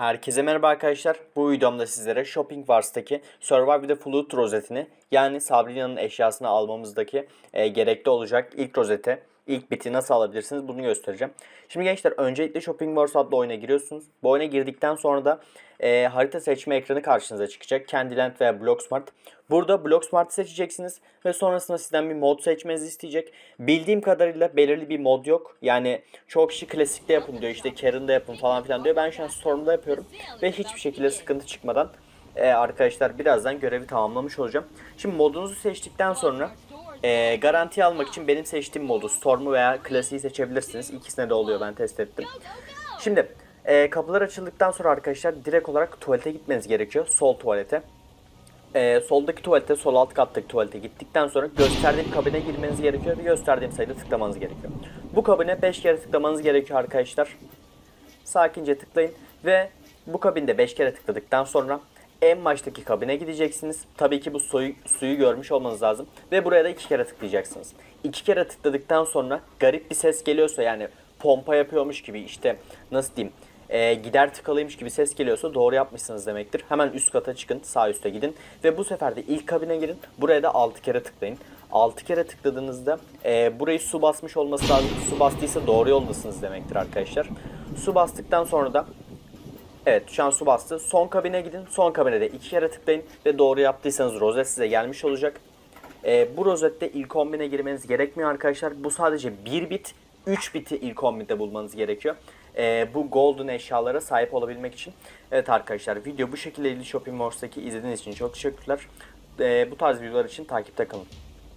Herkese merhaba arkadaşlar. Bu videomda sizlere Shopping Wars'taki Survive the Flute rozetini yani Sabrina'nın eşyasını almamızdaki e, gerekli olacak ilk rozete, ilk biti nasıl alabilirsiniz bunu göstereceğim. Şimdi gençler öncelikle Shopping Wars adlı oyuna giriyorsunuz. Bu oyuna girdikten sonra da e, harita seçme ekranı karşınıza çıkacak. Candyland veya Blocksmart. Burada Blocksmart'ı seçeceksiniz ve sonrasında sizden bir mod seçmenizi isteyecek. Bildiğim kadarıyla belirli bir mod yok. Yani çok kişi klasikte yapın diyor işte Karen'da yapın falan filan diyor. Ben şu an Storm'da yapıyorum ve hiçbir şekilde sıkıntı çıkmadan e, arkadaşlar birazdan görevi tamamlamış olacağım. Şimdi modunuzu seçtikten sonra e, garanti almak için benim seçtiğim modu Storm'u veya klasiği seçebilirsiniz. İkisine de oluyor ben test ettim. Şimdi e, kapılar açıldıktan sonra arkadaşlar direkt olarak tuvalete gitmeniz gerekiyor. Sol tuvalete. E, soldaki tuvalete, sol alt kattaki tuvalete gittikten sonra gösterdiğim kabine girmeniz gerekiyor ve gösterdiğim sayıda tıklamanız gerekiyor. Bu kabine 5 kere tıklamanız gerekiyor arkadaşlar. Sakince tıklayın ve bu kabinde 5 kere tıkladıktan sonra en baştaki kabine gideceksiniz. Tabii ki bu suyu, suyu görmüş olmanız lazım. Ve buraya da 2 kere tıklayacaksınız. 2 kere tıkladıktan sonra garip bir ses geliyorsa yani pompa yapıyormuş gibi işte nasıl diyeyim e, gider tıkalıymış gibi ses geliyorsa doğru yapmışsınız demektir. Hemen üst kata çıkın, sağ üste gidin ve bu sefer de ilk kabine girin. Buraya da 6 kere tıklayın. 6 kere tıkladığınızda e, burayı su basmış olması lazım. Su bastıysa doğru yoldasınız demektir arkadaşlar. Su bastıktan sonra da Evet şu an su bastı. Son kabine gidin. Son kabine de iki kere tıklayın ve doğru yaptıysanız rozet size gelmiş olacak. E, bu rozette ilk 10 bine girmeniz gerekmiyor arkadaşlar. Bu sadece 1 bit, 3 biti ilk 10 binde bulmanız gerekiyor. E, bu golden eşyalara sahip olabilmek için. Evet arkadaşlar video bu şekilde Shopping Wars'taki izlediğiniz için çok teşekkürler. E, bu tarz videolar için takipte kalın.